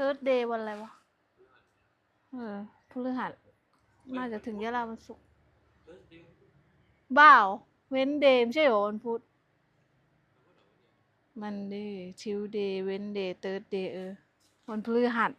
third day วันอะไรวะ เออพฤหัสน่าจะถึงยะลาวันศุกร์บ้าวเว้นเดย์ไม่ใช่เหรอวันพุธมันเดย์ทิวเดย์เว้นเดย์เติร์ดเดย์เออวันพฤหัส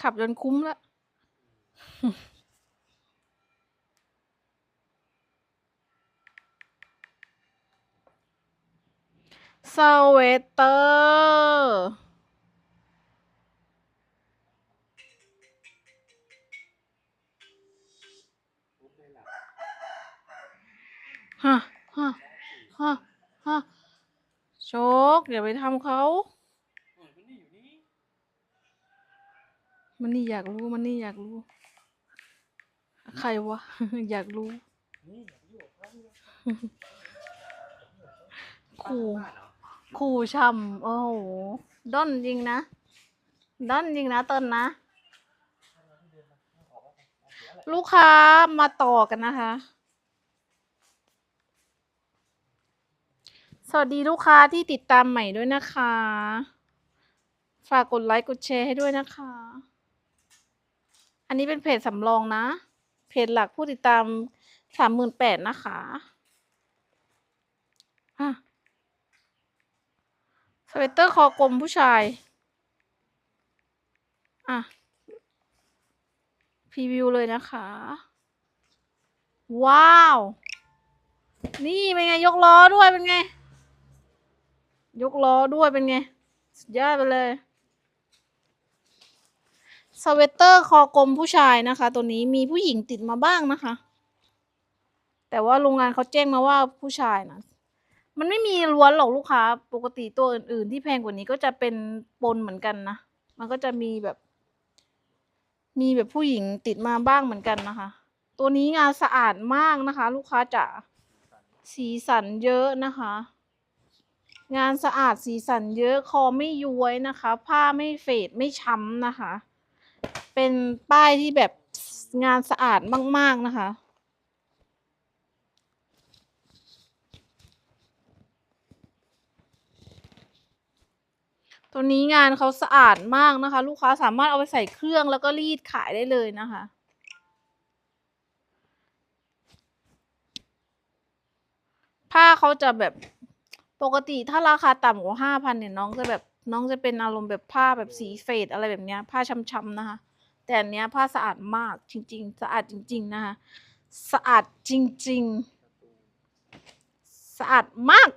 ขับจนคุ้มล้วสเวตเตอร์ฮะฮะฮะฮะโชคอย่าไปทำเขา มันนี่อยากรู้มันนี่อยากรู้ ใครวะ อยากรู้ขู่ขู่ช่ำโอ้โหด้นจริงนะด้นจริงนะเติ้ลนะ ลูกค้ามาต่อกันนะคะ สวัสดีลูกค้าที่ติดตามใหม่ด้วยนะคะ ฝากกดไลค์กดแชร์ให้ด้วยนะคะ อันนี้เป็นเพจสำรองนะ เพจหลักผู้ติดตามสามหมื่นแปดนะคะอะสเวตเตอร์คอกลมผู้ชาย อะ พรีวิวเลยนะคะ ว้าว นี่เป็นไง ยกล้อด้วยเป็นไง ยกล้อด้วยเป็นไง สุดยอดไปเลย สเวตเตอร์คอกลมผู้ชายนะคะ ตัวนี้มีผู้หญิงติดมาบ้างนะคะ แต่ว่าโรงงานเขาแจ้งมาว่าผู้ชายนะมันไม่มีล้วนหรอกลูกค้า ปกติตัวอื่นๆ ที่แพงกว่านี้ก็จะเป็นปนเหมือนกันนะ มันก็จะมีแบบ มีแบบผู้หญิงติดมาบ้างเหมือนกันนะคะ ตัวนี้งานสะอาดมากนะคะ ลูกค้าจ๋าสีสันเยอะนะคะ งานสะอาดสีสันเยอะคอไม่ย้วยนะคะ ผ้าไม่เฟดไม่ช้ำนะคะ เป็นป้ายที่แบบงานสะอาดมาก ๆ นะคะ ตัวนี้งานเขาสะอาดมากนะคะ ลูกค้าสามารถเอาไปใส่เครื่องแล้วก็รีดขายได้เลยนะคะผ้าเขาจะแบบปกติถ้าราคาต่ำกว่าห้าพันเนี่ยน้องจะแบบ น้องจะเป็นอารมณ์แบบผ้าแบบสีเฟดอะไรแบบเนี้ย ผ้าช้ำๆนะคะ แต่อันเนี้ยผ้าสะอาดมากจริง ๆ สะอาดจริง ๆ นะคะสะอาดจริง ๆ สะอาดมาก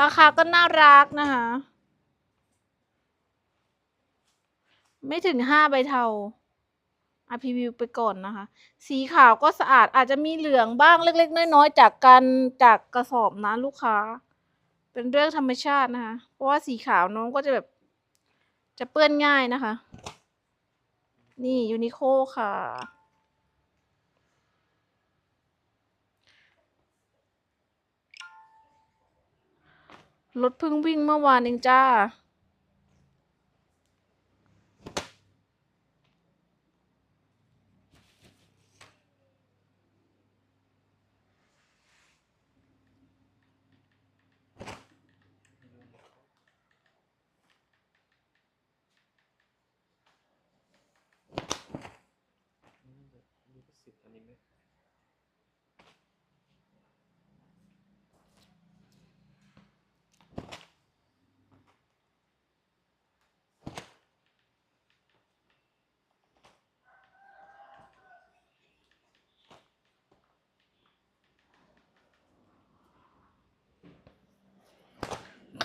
ราคาก็น่ารักนะคะ ไม่ถึงห้าใบเทาอพีวิวไปก่อนนะคะ สีขาวก็สะอาดอาจจะมีเหลืองบ้างเล็ก ๆ น้อย ๆ จากการจากกระสอบนะลูกค้า เป็นเรื่องธรรมชาตินะคะ เพราะว่าสีขาวน้องก็จะแบบ จะเปื้อนง่ายนะคะ นี่ยูนิโคค่ะ รถเพิ่งวิ่งเมื่อวานเองจ้า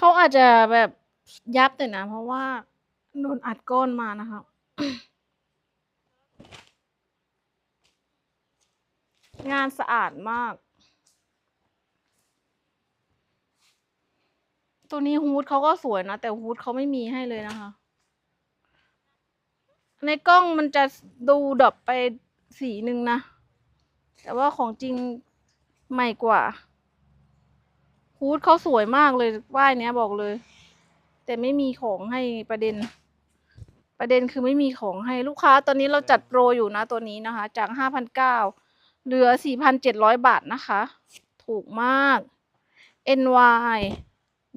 เขาอาจจะแบบยับแต่นะ เพราะว่าโดนอัดก้อนมานะคะงานสะอาดมาก ตัวนี้ฮูดเขาก็สวยนะ แต่ฮูดเขาไม่มีให้เลยนะคะ ในกล้องมันจะดูดรอปไปสีหนึ่งนะ แต่ว่าของจริงใหม่กว่า ฮูดเขาสวยมากเลยป้ายเนี้ยบอกเลย แต่ไม่มีของให้ประเด็น ประเด็นคือไม่มีของให้ลูกค้าตอนนี้เราจัดโปรอยู่นะตัวนี้นะคะ จากห้าพันเก้าเหลือสี่พันเจ็ดร้อยบาทนะคะ ถูกมาก NY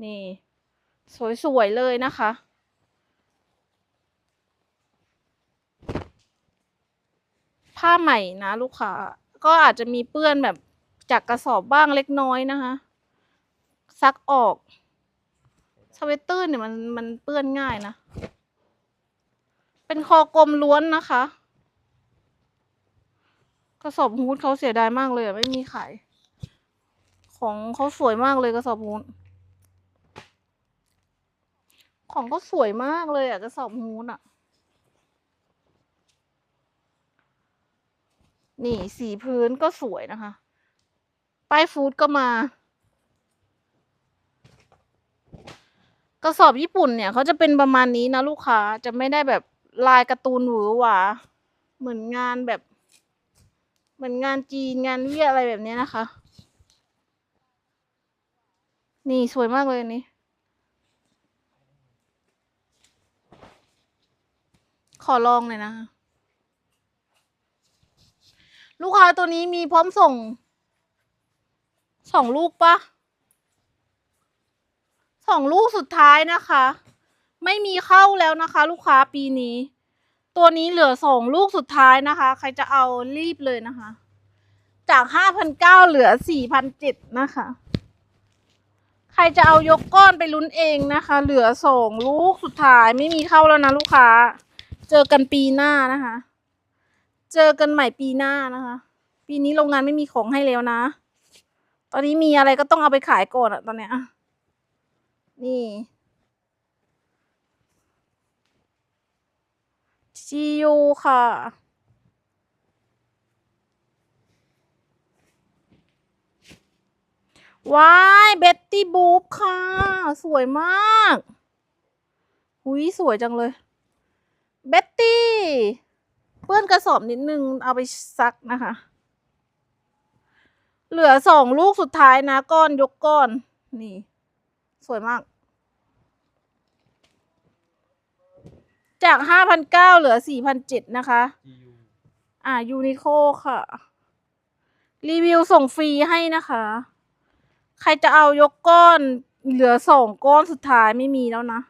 นี่ สวยๆเลยนะคะผ้าใหม่นะลูกค้าก็อาจจะมีเปื้อนแบบจากกระสอบบ้างเล็กน้อยนะคะ ซักออกสเวตเตอร์เนี่ยมันมันเปื้อนง่ายนะ เป็นคอกลมล้วนนะคะ กระสอบฮูดเขาเสียดายมากเลยอะไม่มีขายของเขาสวยมากเลยกระสอบฮูดของเขาสวยมากเลยอะกระสอบฮูดอะนี่สีพื้นก็สวยนะคะ ป้ายฟู้ดก็มา ก ระสอบญี่ปุ่นเนี่ยเขาจะเป็นประมาณนี้นะลูกค้าจะไม่ได้แบบลายการ์ตูนหวือหวาเหมือนงานแบบ เหมือนงานจีนงานเวียอะไรแบบนี้นะคะ นี่สวยมากเลยนนี้ขอลองหน่อยนะคะลูกค้าตัวนี้มีพร้อมส่งสองลูกปะ สองลูกสุดท้ายนะคะ ไม่มีเข้าแล้วนะคะ ลูกค้าปีนี้ ตัวนี้เหลือสองลูกสุดท้ายนะคะ ใครจะเอารีบเลยนะคะ จากห้าพันเก้าเหลือสี่พันเจ็ดนะคะ ใครจะเอายกก้อนไปลุ้นเองนะคะ เหลือสองลูกสุดท้ายไม่มีเข้าแล้วนะลูกค้า เจอกันปีหน้านะคะ เจอกันใหม่ปีหน้านะคะ ปีนี้โรงงานไม่มีของให้แล้วนะ ตอนนี้มีอะไรก็ต้องเอาไปขายก่อนอะตอนเนี้ย นี่ GU ค่ะ ว้ายเบ็ตตี้บูฟค่ะ สวยมากหุยสวยจังเลย เบ็ตตี้ เปื้อนกระสอบนิดนึง เอาไปซักนะคะ เหลือสองลูกสุดท้ายนะ ก้อนยกก้อน นี่ สวยมาก จากห้าพันเก้าเหลือสี่พันเจ็ดนะคะ GU อ่ายูนิโคค่ะ รีวิวส่งฟรีให้นะคะ ใครจะเอายกก้อนเหลือสองก้อนสุดท้ายไม่มีแล้วนะ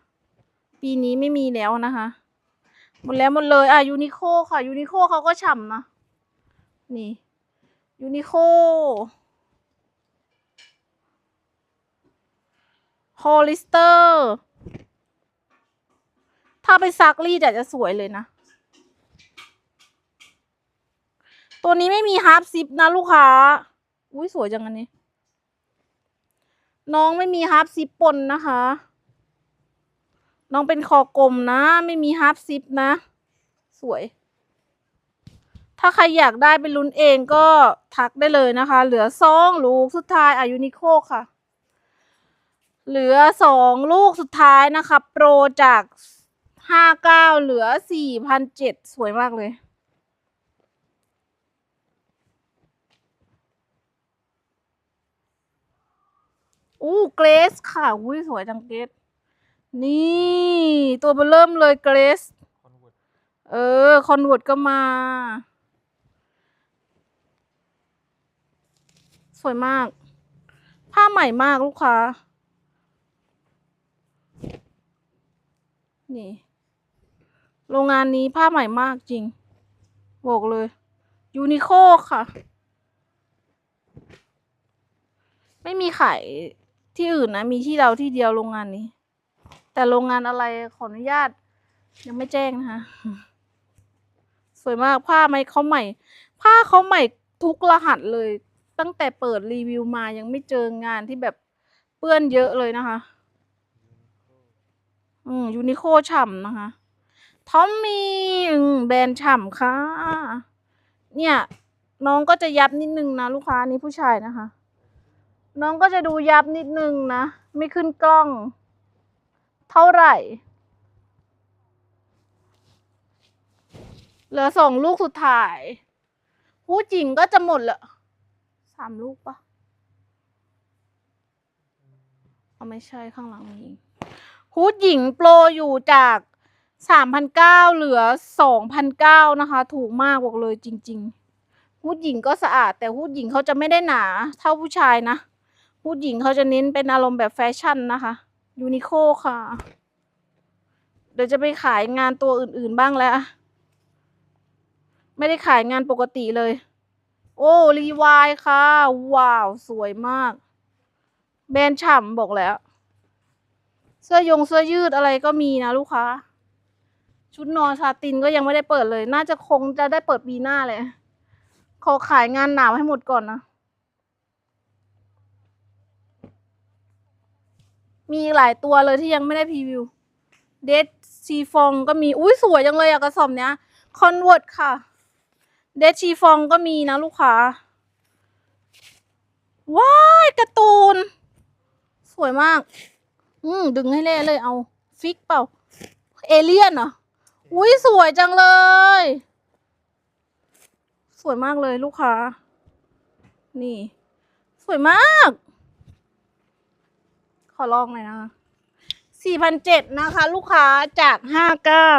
ปีนี้ไม่มีแล้วนะคะ หมดแล้วหมดเลย อะยูนิโคค่ะยูนิโคเขาก็ฉ่ำนะ นี่ยูนิโค ฮอลิสเตอร์ ถ้าไปซักรีดอาจจะสวยเลยนะ ตัวนี้ไม่มีฮาร์ปซิปนะลูกค้า อุ้ยสวยจังอันนี้ น้องไม่มีฮาร์ปซิปปนนะคะ น้องเป็นคอกลมนะ ไม่มีฮาร์ปซิปนะ สวย ถ้าใครอยากได้เป็นลุ้นเองก็ทักได้เลยนะคะ เหลือสองลูกสุดท้ายอายุนิโคค่ะ เหลือสองลูกสุดท้ายนะคะโปรจากห้าเก้าเหลือสี่พันเจ็ดสวยมากเลยอู้เกรสค่ะอุ้ยสวยจังเกรสนี่ตัวเบอร์เริ่มเลยเกรสเออ คอนเวิร์ตก็มา สวยมาก ผ้าใหม่มากลูกค้า นี่ โรงงานนี้ผ้าใหม่มากจริง บอกเลย ยูนิโคค่ะ ไม่มีขายที่อื่นนะ มีที่เราที่เดียวโรงงานนี้ แต่โรงงานอะไรขออนุญาต ยังไม่แจ้งนะคะ สวยมากผ้าไหมเขาใหม่ ผ้าเขาใหม่ทุกรหัสเลย ตั้งแต่เปิดรีวิวมายังไม่เจองานที่แบบเปื้อนเยอะเลยนะคะ อืมยูนิโคฉ่ำนะคะทอมมี่แบรนด์ฉ่ำค่ะ เนี่ย น้องก็จะยับนิดนึงนะลูกค้านี่ผู้ชายนะคะ น้องก็จะดูยับนิดนึงนะ ไม่ขึ้นกล้อง เท่าไหร่ เหลือสองลูกสุดท้ายผู้จริงก็จะหมดละสามลูกปะเอาไม่ใช่ข้างหลังมี ฮูดหญิงโปรอยู่จากสามพันเก้าเหลือสองพันเก้านะคะ ถูกมากบอกเลยจริง ๆ ฮูดหญิงก็สะอาด แต่ฮูดหญิงเขาจะไม่ได้หนา เท่าผู้ชายนะ ฮูดหญิงเขาจะเน้นเป็นอารมณ์แบบแฟชั่นนะคะ ยูนิโคค่ะ เดี๋ยวจะไปขายงานตัวอื่นๆบ้างแล้ว ไม่ได้ขายงานปกติเลย โอ้รีวายค่ะ ว้าว สวยมาก แบรนด์ฉ่ำบอกแล้ว เสื้อยงเสื้อยืดอะไรก็มีนะลูกค้า ชุดนอนซาตินก็ยังไม่ได้เปิดเลย น่าจะคงจะได้เปิดปีหน้าเลย ขอขายงานหนาวให้หมดก่อนนะ มีหลายตัวเลยที่ยังไม่ได้พรีวิว เดดซีฟองก็มี อุ้ยสวยจังเลยอะกระสอบเนี้ยคอนเวิร์ตค่ะ เดดชีฟองก็มีนะลูกค้า ว้ายการ์ตูน สวยมาก อืมดึงให้เล่เลยเอา ฟิกเปล่า เอเลี่ยนเหรอ อุ้ยสวยจังเลย สวยมากเลยลูกค้า นี่ สวยมาก ขอลองหน่อยนะคะสี่พันเจ็ดนะคะ ลูกค้าจากห้าเก้า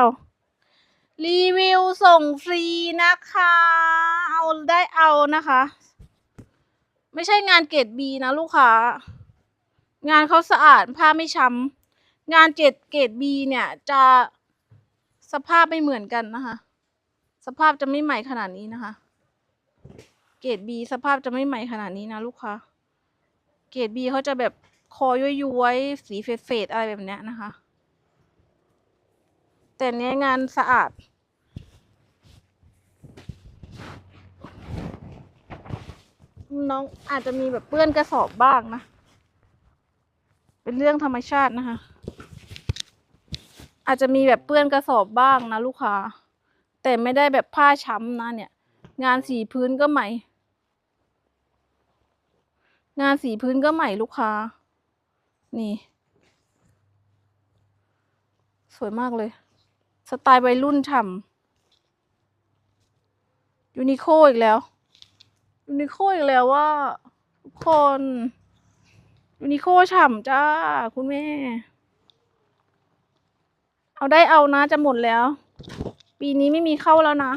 รีวิวส่งฟรีนะคะ เอาได้เอานะคะ ไม่ใช่งานเกรดบีนะลูกค้า งานเขาสะอาดผ้าไม่ช้ำงานเกรดเกรดบีเนี่ยจะสภาพไม่เหมือนกันนะคะ สภาพจะไม่ใหม่ขนาดนี้นะคะ เกรดบีสภาพจะไม่ใหม่ขนาดนี้นะลูกค้าเกรดบีเขาจะแบบคอย้วยๆสีเฟดๆอะไรแบบเนี้ยนะคะ แต่เนี้ยงานสะอาด น้องอาจจะมีแบบเปื้อนกระสอบบ้างนะ เป็นเรื่องธรรมชาตินะคะ อาจจะมีแบบเปื้อนกระสอบบ้างนะลูกค้า แต่ไม่ได้แบบผ้าช้ำนะเนี่ย งานสีพื้นก็ใหม่ งานสีพื้นก็ใหม่ลูกค้า นี่ สวยมากเลย สไตล์วัยรุ่นฉ่ำยูนิโคอีกแล้วยูนิโคอีกแล้วว่าทุกคน ยูนิโคฉ่ำจ้า คุณแม่ เอาได้เอานะจะหมดแล้ว ปีนี้ไม่มีเข้าแล้วนะ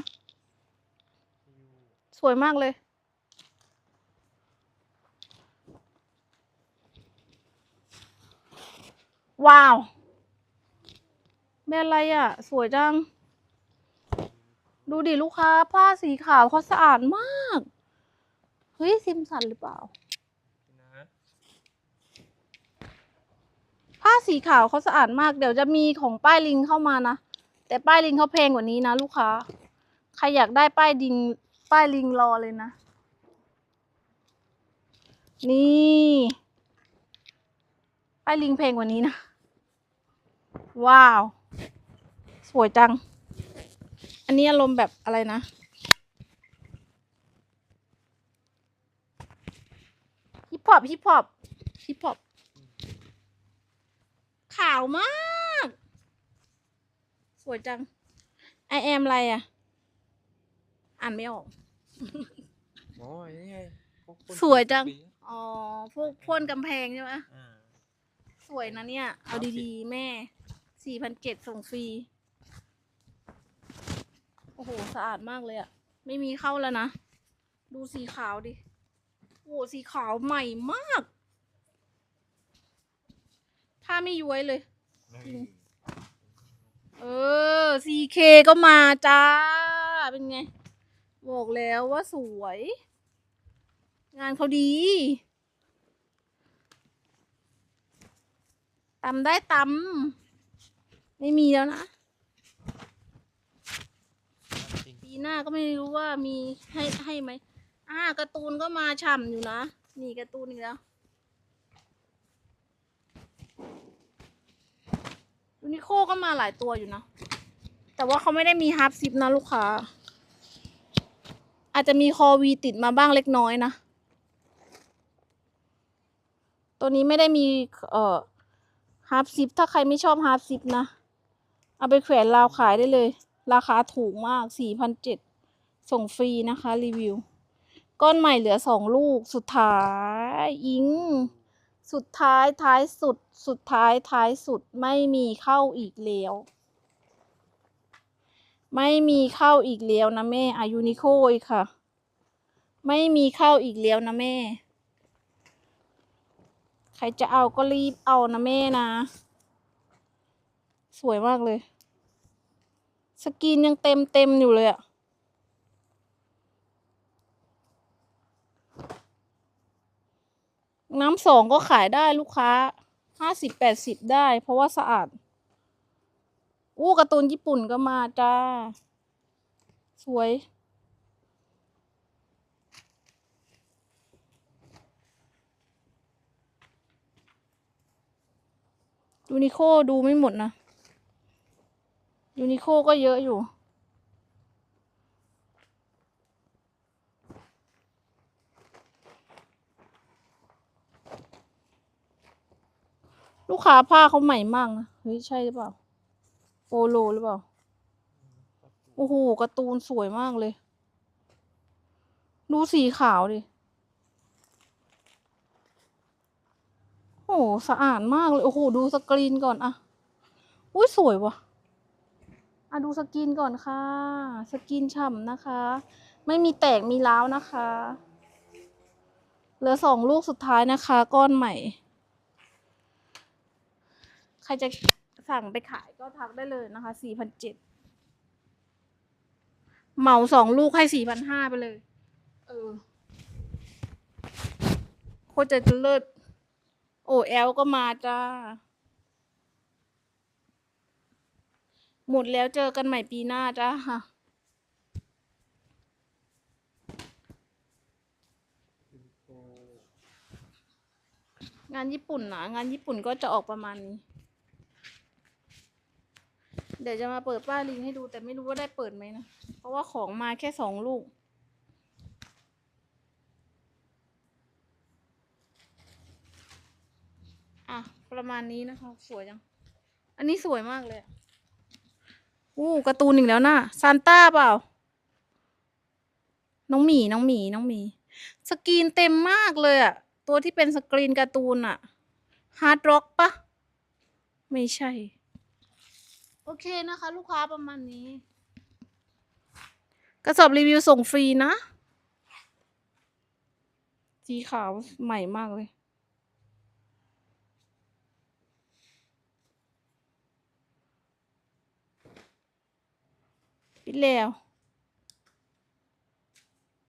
สวยมากเลย ว้าวแบรนด์อะไรอะ สวยจัง ดูดิลูกค้า ผ้าสีขาวเขาสะอาดมาก เฮ้ย ซิมสันหรือเปล่า นะ ผ้าสีขาวเขาสะอาดมาก เดี๋ยวจะมีของป้ายลิงเข้ามานะ แต่ป้ายลิงเขาแพงกว่านี้นะลูกค้า ใครอยากได้ป้ายดิง ป้ายลิงรอเลยนะ นี่ ป้ายลิงแพงกว่านี้นะ ว้าว สวยจัง อันนี้อารมณ์แบบอะไรนะฮิปฮอปฮิปฮอปฮิปฮอป ขาวมาก สวยจัง I am อะไรอะ อ่านไม่ออกโอ้ยนี่ไงพกคนสวยจังปีอ๋อ พวกพ่นกำแพงใช่ไหมอ่าสวยนะเนี่ย เอาดีๆ แม่ สี่พันเจ็ดส่งฟรี โอ้โห สะอาดมากเลยอะ ไม่มีเข้าแล้วนะ ดูสีขาวดิ โอ้โหสีขาวใหม่มาก ผ้าไม่ย้วยเลยจริงเออ CK ก็มาจ้า เป็นไง บอกแล้วว่าสวย งานเขาดีตำได้ตำไม่มีแล้วนะจริงปีหน้าก็ไม่รู้ว่ามีให้ให้ไหมอ่าการ์ตูนก็มาฉ่ำอยู่นะ นี่การ์ตูนอีกแล้ว ยูนิโคก็มาหลายตัวอยู่นะ แต่ว่าเขาไม่ได้มีฮาร์ปซิปนะลูกค้า อาจจะมีคอวีติดมาบ้างเล็กน้อยนะ ตัวนี้ไม่ได้มีเอ่อฮาร์ปซิปถ้าใครไม่ชอบฮาร์ปซิปนะ เอาไปแขวนราวขายได้เลย ราคาถูกมากสี่พันเจ็ดส่งฟรีนะคะ รีวิว ก้อนใหม่เหลือสองลูกสุดท้าย อิง สุดท้ายท้ายสุด สุดท้ายท้ายสุดไม่มีเข้าอีกแล้ว ไม่มีเข้าอีกแล้วนะแม่อายุนิโคอีกค่ะ ไม่มีเข้าอีกแล้วนะแม่ ใครจะเอาก็รีบเอานะแม่นะ สวยมากเลย สกรีนยังเต็มเต็มอยู่เลยอะ น้ำสองก็ขายได้ลูกค้าห้าสิบแปดสิบได้ เพราะว่าสะอาด อู้การ์ตูนญี่ปุ่นก็มาจ้า สวย ยูนิโคดูไม่หมดนะ ยูนิโคก็เยอะอยู่ ลูกค้าผ้าเขาใหม่มากนะเฮ้ยใช่หรือเปล่าโปโลหรือเปล่า โอ้โหการ์ตูนสวยมากเลย ดูสีขาวดิ โอ้โหสะอาดมากเลย โอ้โห ดูสกรีนก่อนอะอุ้ยสวยว่ะอะดูสกรีนก่อนค่ะ สกรีนฉ่ำนะคะ ไม่มีแตกมีร้าวนะคะ เหลือสองลูกสุดท้ายนะคะ ก้อนใหม่ รจะสั่งไปขายก็ทักได้เลยนะคะสี่พันเจ็ดเหมาสองลูกให้สี่พันห้าไปเลย เออโคตรจะเลิศโอแอลก็มาจ้า หมดแล้วเจอกันใหม่ปีหน้าจ้าค่ะงานญี่ปุ่นนะงานญี่ปุ่นก็จะออกประมาณนี้ เดี๋ยวจะมาเปิดป้ายลิงให้ดูแต่ไม่รู้ว่าได้เปิดไหมนะ เพราะว่าของมาแค่สองลูก อะ ประมาณนี้นะคะ สวยจัง อันนี้สวยมากเลยอู้การ์ตูนอีกแล้วนะซานต้าเปล่า น้องหมี น้องหมี น้องหมี สกรีนเต็มมากเลยอะตัวที่เป็นสกรีนการ์ตูนอะฮาร์ดร็อกปะ ไม่ใช่ โอเคนะคะ ลูกค้าประมาณนี้ กระสอบรีวิวส่งฟรีนะ สีขาวใหม่มากเลย ปิดแล้ว